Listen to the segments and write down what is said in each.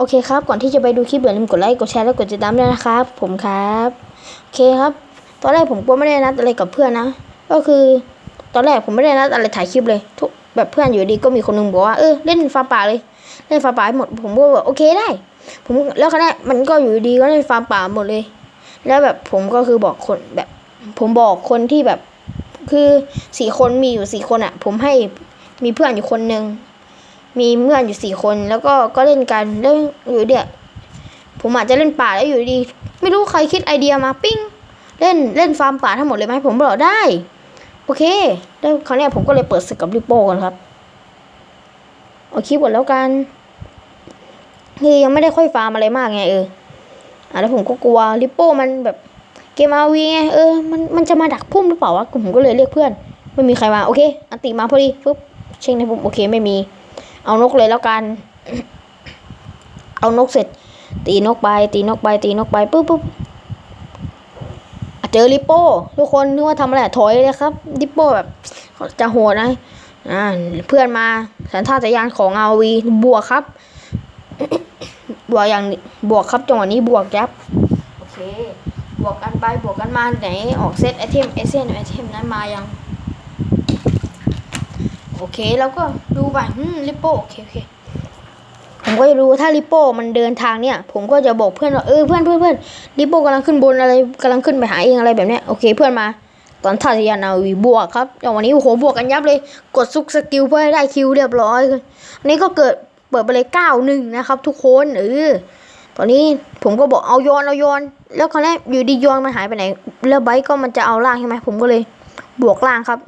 โอเคครับ ก่อนที่จะไปดูคลิปอย่าลืมกดไลค์ กดแชร์ และกดติดตามด้วยนะครับ ผมครับ โอเคครับ ตอนแรกผมก็ไม่ได้นัดอะไรกับเพื่อนนะ ก็คือ ตอนแรกผมไม่ได้นัดอะไรถ่ายคลิปเลย ทุกแบบเพื่อนอยู่ดีก็มีคนหนึงบอกว่า เออเล่นฟาร์มป่าเลย เล่นฟาร์มป่าให้หมด ผมก็บอกโอเคได้ ผมแล้วคณะมันก็อยู่ดีก็เล่นฟาร์มป่าหมดเลย แล้วแบบผมก็คือบอกคนแบบ ผมบอกคนที่แบบ คือสี่คนมีอยู่สี่คนอะ่ะ ผมให้มีเพื่อนอยู่คนหนึ่ง มีเพื่อนอยู่สี่คน แล้วก็ก็เล่นกันแล้วอยู่เดียวผมอาจจะเล่นป่าแล้วอยู่ดี ไม่รู้ใครคิดไอเดียมาปิ้ง เล่นเล่นฟาร์มป่าทั้งหมดเลยไหมผมบอกได้ โอเคแล้วคราวนี้ผมก็เลยเปิดศึกกับริปโป้กันครับเอาคลิปก่อนแล้วกันคือยังไม่ได้ค่อยฟาร์มอะไรมากไงเอออะแล้วผมก็กลัวริปโป้มันแบบเกมอาวีไงเออมันมันจะมาดักพุ่มหรือเปล่าวะผมก็เลยเรียกเพื่อน ไม่มีใครมาโอเค อันติมาพอดีปุ๊บเช็คในผมโอเคไม่มี เอานกเลยแล้วกัน เอานกเสร็จ ตีนกไป ตีนกไป ตีนกไปปุ๊บปุ๊บเจอริปโป้ทุกคนนึกว่าทำอะไรถอยเลยครับริปโป้แบบจะโหดนะอ่าเพื่อนมาสัญชาตญาณของอาวีบวกครับ บวกอย่างบวกครับจังหวะนี้บวกยับโอเค บวกกันไปบวกกันมาไหนออกเซตไอเทมไอเซนไอเทมนั้นมายัง โอเคแล้วก็ดูไปอืมลิปโป้โอเคโอเคผมก็จะรู้ถ้าลิปโป้มันเดินทางเนี่ย ผมก็จะบอกเพื่อนว่าเออเพื่อนเพื่อนเพื่อนลิปโป้กำลังขึ้นบนอะไรกำลังขึ้นไปหาเองอะไรแบบเนี้ยโอเคเพื่อนมาตอนท่าทยานาวีบวกครับอย่างวันนี้โอ้โหบวกกันยับเลยกดซุกสกิลเพื่อให้ได้คิวเรียบร้อยอันนี้ก็เกิดเปิดไปเลยเก้าหนึ่งนะครับทุกคนเออตอนนี้ผมก็บอกเอาโยนเอาโยนแล้วคราวนี้อยู่ดีโยนมันหายไปไหน แล้วไบก็มันจะเอาล่างใช่ไหมผมก็เลยบวกล่างครับ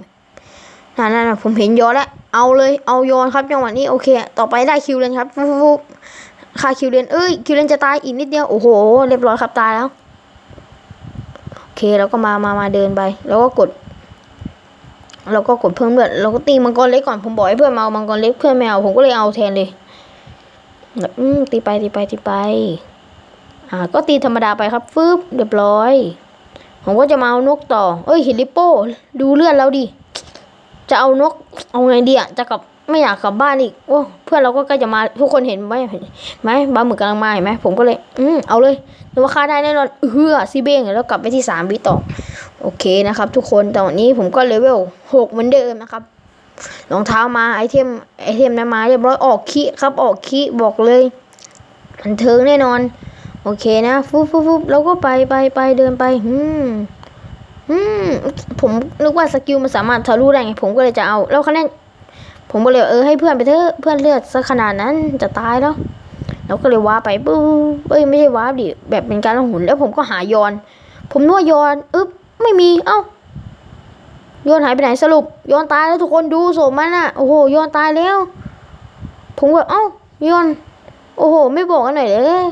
นั่นนั่นผมเห็นย้อนแล้ว เอาเลย เอาย้อนครับจังหวะนี้โอเค ต่อไปได้คิวเลนครับฟุ๊บฟุ๊บค่าคิวเลนเอ้ยคิวเลนจะตายอีกนิดเดียวโอ้โหเรียบร้อยครับตายแล้วโอเคแล้วก็มามามาเดินไป แล้วก็กดเราก็กดเพิ่มเลือดเราก็ตีมังกรเล็กก่อนผมบอกให้เพื่อนมาเอามังกรเล็กเพื่อนไม่เอาผมก็เลยเอาแทนเลยแบบอืมตีไปตีไปตีไป อ่า ก็ตีธรรมดาไปครับฟึบเรียบร้อย ผมก็จะมาเอานกต่อ เอ้ยเห็นลิปโป้ดูเลือดแล้วดิ จะเอานกเอาไงดีอะจะกลับไม่อยากกลับบ้านอีกโอ้เพื่อนเราก็ใกล้จะมาทุกคนเห็นไหมเห็นไหมบาหมึกกำลังมาเห็นไหมผมก็เลย อืมเอาเลยนึกว่าฆ่าได้แน่นอนเฮือซีเบ้งแล้วกลับไปที่สามวิต่อโอเคนะครับ ทุกคนแต่วันนี้ผมก็เลเวลหกเหมือนเดิมนะครับรองเท้ามาไอเทมไอเทมนั้นมาเรียบร้อยออกคีครับออกคีบอกเลยบันเทิงแน่นอน โอเคนะฟุบฟุบฟุบแล้วก็ไปไปไปเดินไป อืม อืมผมนึกว่าสกิลมันสามารถทะลุได้ไงผมก็เลยจะเอาแล้วคะแนนผมก็เลยเออให้เพื่อนไปเถอะเพื่อนเลือดสักขนาดนั้นจะตายแล้วแล้วก็เลยว้าไปปุ๊บเอ้ยไม่ใช่ว้าดิแบบเป็นการลงหุนแล้วผมก็หายอน ผมนึกว่ายอนอึ๊บไม่มีเอ้าโยนหายไปไหนสรุปโยนตายแล้วทุกคนดูโสมมันอะโอ้โหโยนตายแล้ว ผมก็เอ้าโยนโอ้โห ไม่บอกกันหน่อยเลย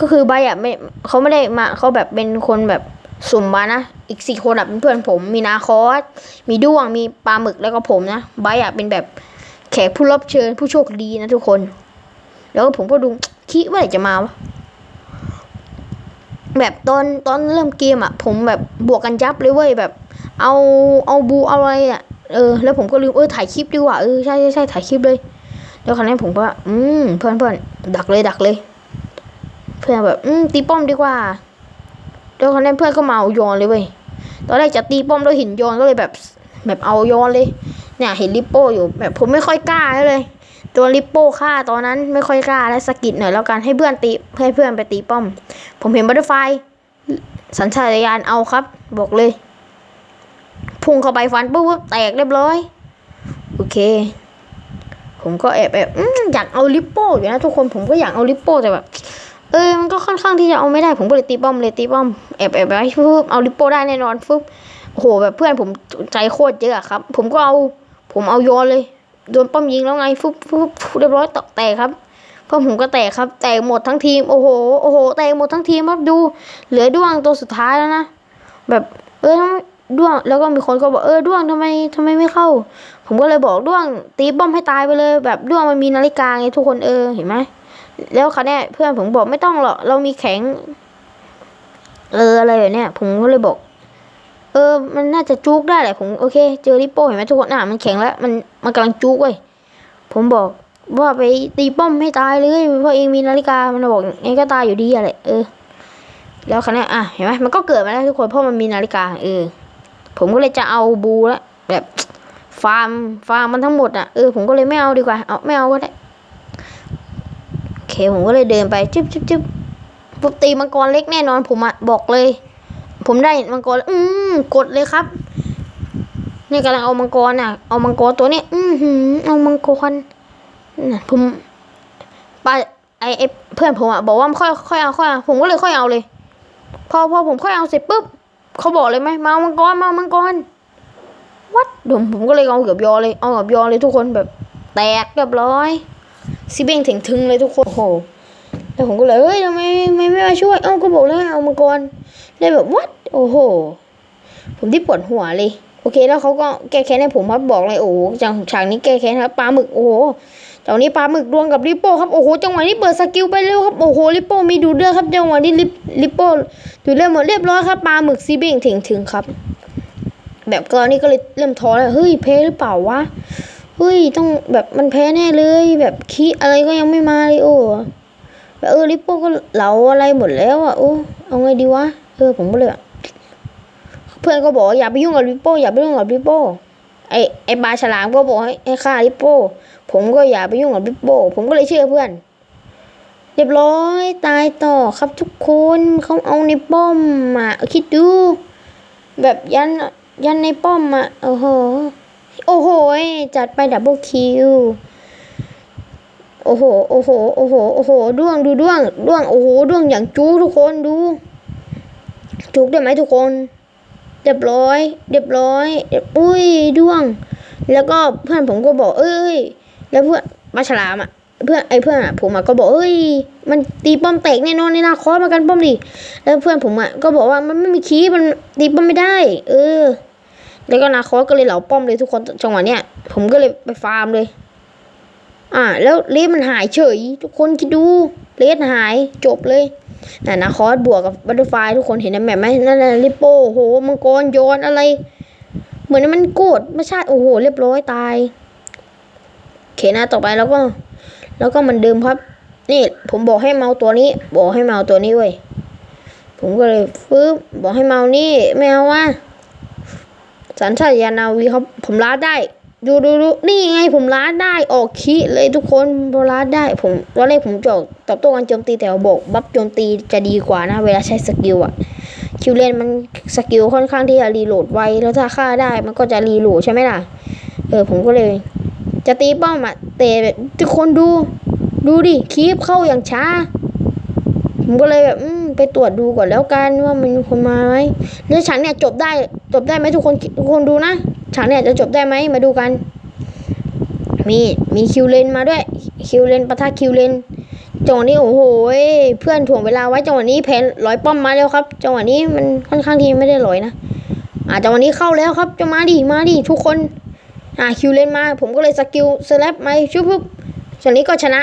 ก็คือใบอะไม่เขาไม่ได้มาเขาแบบเป็นคนแบบ สุ่มมานะ อีกสี่คนอะเป็นเพื่อนผม มีนาคอส มีด้วง มีปลาหมึกแล้วก็ผมนะใบอะเป็นแบบแขกผู้รับเชิญผู้โชคดีนะทุกคน แล้วผมก็ดูคิดว่าไหนจะมาวะแบบตอนตอนเริ่มเกมอะ ผมแบบบวกกันยับเลยเว้ยแบบ เอาเอาบูเอาอะไรอะเออแล้วผมก็ลืมเออถ่ายคลิปดีกว่าเออใช่ใช่ใช่ถ่ายคลิปเลย แล้วคราวนี้ผมก็อืมเพื่อนเพื่อนดักเลยดักเลย เพื่อนแบบ อืมตีป้อมดีกว่า แล้วคราวนี้เพื่อนก็มาเอาโยนเลยเว้ยตอนแรกจะตีป้อมแล้วเห็นโยนก็เลยแบบแบบเอาโยนเลย เนี่ยเห็นลิปโป้อยู่แบบผมไม่ค่อยกล้าเลยตัวลิปโป้ฆ่าตอนนั้นไม่ค่อยกล้าและสกิดหน่อยแล้วกันให้เพื่อนตีให้เพื่อนไปตีป้อม ผมเห็นบัตเตอร์ไฟสัญชาตญาณเอาครับ บอกเลย พุ่งเข้าไปฟันปุ๊บแตกเรียบร้อย โอเค ผมก็แอบแอบอืมอยากเอาลิปโป้อยู่นะทุกคนผมก็อยากเอาลิปโป้แต่แบบ เออมันก็ค่อนข้างที่จะเอาไม่ได้ผมก็เลยตีป้อมเลยตีป้อมแอบแอบไปปุ๊บเอาลิปโป้ได้แน่นอนปุ๊บโอ้โหแบบเพื่อนผมใจโคตรเยอะอครับ ผมก็เอาผมเอาโยนเลยโดนป้อมยิงแล้วไงฟุบฟุบฟุบเรียบร้อยตกแตกครับป้อมผมก็แตกครับ แตกหมดทั้งทีมโอ้โหโอ้โหแตกหมดทั้งทีมครับดู เหลือด้วงตัวสุดท้ายแล้วนะแบบเออทำไมด้วงแล้วก็มีคนก็บอกเออด้วงทำไมทำไมไม่เข้า ผมก็เลยบอกด้วงตีป้อมให้ตายไปเลย แบบด้วงมันมีนาฬิกาไงทุกคนเออเห็นไหม แล้วคะแนนเพื่อนผมบอกไม่ต้องหรอกเรามีแข็ง เอออะไรแบบเนี้ยผมก็เลยบอก เออ มันน่าจะจุกได้แหละผมโอเค เจอริปโป้เห็นไหมทุกคนอะมันแข็งแล้วมันมันกำลังจุกเว้ยผมบอกว่าไปตีป้อมให้ตายเลยเพราะเองมีนาฬิกามันบอกไงก็ตายอยู่ดีอะแหละเออ แล้วคณะอะเห็นไหมมันก็เกิดมาแล้วทุกคนเพราะมันมีนาฬิกาเออ ผมก็เลยจะเอาบูและแบบฟาร์มฟาร์มมันทั้งหมดอะเออผมก็เลยไม่เอาดีกว่าเอาไม่เอาก็ได้ เคผมก็เลยเดินไปจึ๊บจึ๊บจึ๊บปุ๊บตีมังกรเล็กแน่นอน ผมอะบอกเลย ผมได้มังกรอืมกดเลยครับนี่กำลังเอามังกรอะ เอามังกรตัวนี้ อือหือเอามังกรน่ะผมปาไอไอเพื่อนผมอะบอกว่าค่อยค่อยเอาค่อยเอาผมก็เลยค่อยเอาเลย พอพอผมค่อยเอาเสร็จปุ๊บเขาบอกเลยไหมมาเอามังกรมาเอามังกรวัดผมผมก็เลยเอาเกือบยอเลยเอาเกือบยอเลยทุกคนแบบ แตกเรียบร้อย ซิเบงถึงทึงเลยทุกคนโอ้โหแล้วผมก็เลยเฮ้ยทำไมไม่ไม่มาช่วยเอ้าก็บอกแล้วเอามังกรเลยแบบวัดโอ้โห ผมที่ปวดหัวเลย โอเค แล้วเขาก็แก้แค้นให้ผมครับบอกเลยโอ้โหจังฉากนี้แก้แค้นครับปลาหมึกโอ้โหจังนี้ปลาหมึกดวลกับริปโป้ครับโอ้โหจังหวะนี้เปิดสกิลไปเร็วครับโอ้โหริปโป้มีดูเลือดครับจังหวะนี้ริปริปโป้ดูเลือดหมดเรียบร้อยครับปลาหมึกซีเบงถึงถึงครับ แบบตอนนี้ก็เลยเริ่มท้อแล้วเฮ้ยแพ้หรือเปล่าวะ เฮ้ยต้องแบบมันแพ้แน่เลย แบบคีอะไรก็ยังไม่มาเลยโอ้แบบเออริปโป้ก็เหลาอะไรหมดแล้วอะโอ้เอาไงดีวะเออผมก็เลยแบบเพื่อนก็บอกอย่าไปยุ่งกับริปโป้อย่าไปยุ่งกับริปโป้ไอไอปลาฉลามก็บอกให้ให้ฆ่าริปโป้ ผมก็อย่าไปยุ่งกับริปโป้ผมก็เลยเชื่อเพื่อน เรียบร้อยตายต่อครับทุกคนเขาเอาในป้อมมาคิดดู แบบยันยันในป้อมอะโอ้โห โอ้โห จัดไปดับเบิลคิว โอ้โห โอ้โห โอ้โห โอ้โห ด้วงดูด้วง ด้วง โอ้โห ด้วงอย่างจูทุกคนดู จุกได้ไหมทุกคน เรียบร้อย เรียบร้อยอุ้ย ด้วง แล้วก็เพื่อนผมก็บอก เอ้ย แล้วเพื่อนปลาฉลามอะ เพื่อนไอ้เพื่อนอะผมอะก็บอกเอ้ย มันตีป้อมแตกแน่นอนในนาคอสมากันป้อมดิ แล้วเพื่อนผมอะก็บอกว่ามันไม่มีคีมันตีป้อมไม่ได้ เออ แล้วก็นาคอสก็เลยเหลาป้อมเลยทุกคนจังหวะเนี้ยผมก็เลยไปฟาร์มเลย อ่า แล้วเลสมันหายเฉย ทุกคนคิดดูเลสหายจบเลยน่ะนาคอสบวกกับบัตเตอร์ไฟทุกคนเห็นในแมปไหมนั่นน่ะลิโป้โหมังกรโยนอะไร เหมือนมันโกรธไม่ใช่โอ้โห เรียบร้อยตายโอเคนะต่อไปแล้วก็ แล้วก็มันเดิมครับ นี่ผมบอกให้เมาตัวนี้ บอกให้เมาตัวนี้เว้ยผมก็เลยฟื้บบอกให้เมานี่ไม่เอาว่า สัญชาตญาณนาวีครับผมล้าดได้ ดูดูดูนี่ไงผมล้าดได้ออกคีเลยทุกคนพอล้าดได้ ผมตอนแรกผมจอกตอบโต้การโจมตีแต่ว่าบอกบัฟโจมตีจะดีกว่านะ เวลาใช้สกิลอะคิวเลนมันสกิลค่อนข้างที่จะรีโหลดไวแล้วถ้าฆ่าได้มันก็จะรีโหลดใช่ไหมล่ะ เออผมก็เลย จะตีป้อมอะแต่ทุกคนดู ดูดิคีบเข้าอย่างช้าผมก็เลยแบบอืมไปตรวจดูก่อนแล้วกันว่ามันมีคนมาไหมแล้วฉากเนี่ยจบได้ จบได้ไหมทุกคนทุกคนดูนะฉากเนี่ยจะจบได้ไหมมาดูกัน มีมีคิวเลนมาด้วย คิวเลนปะทะคิวเลนจังหวะนี้โอ้โหเพื่อนถ่วงเวลาไว้จังหวะนี้แผนร้อยป้อมมาแล้วครับจังหวะนี้มันค่อนข้างที่ไม่ได้ร้อยนะอ่าจังหวะนี้เข้าแล้วครับจะมาดิมาดิทุกคนอ่าคิวเลนมา ผมก็เลยสกิลสแลปมาชุบปุ๊บจังหวะนี้ก็ชนะ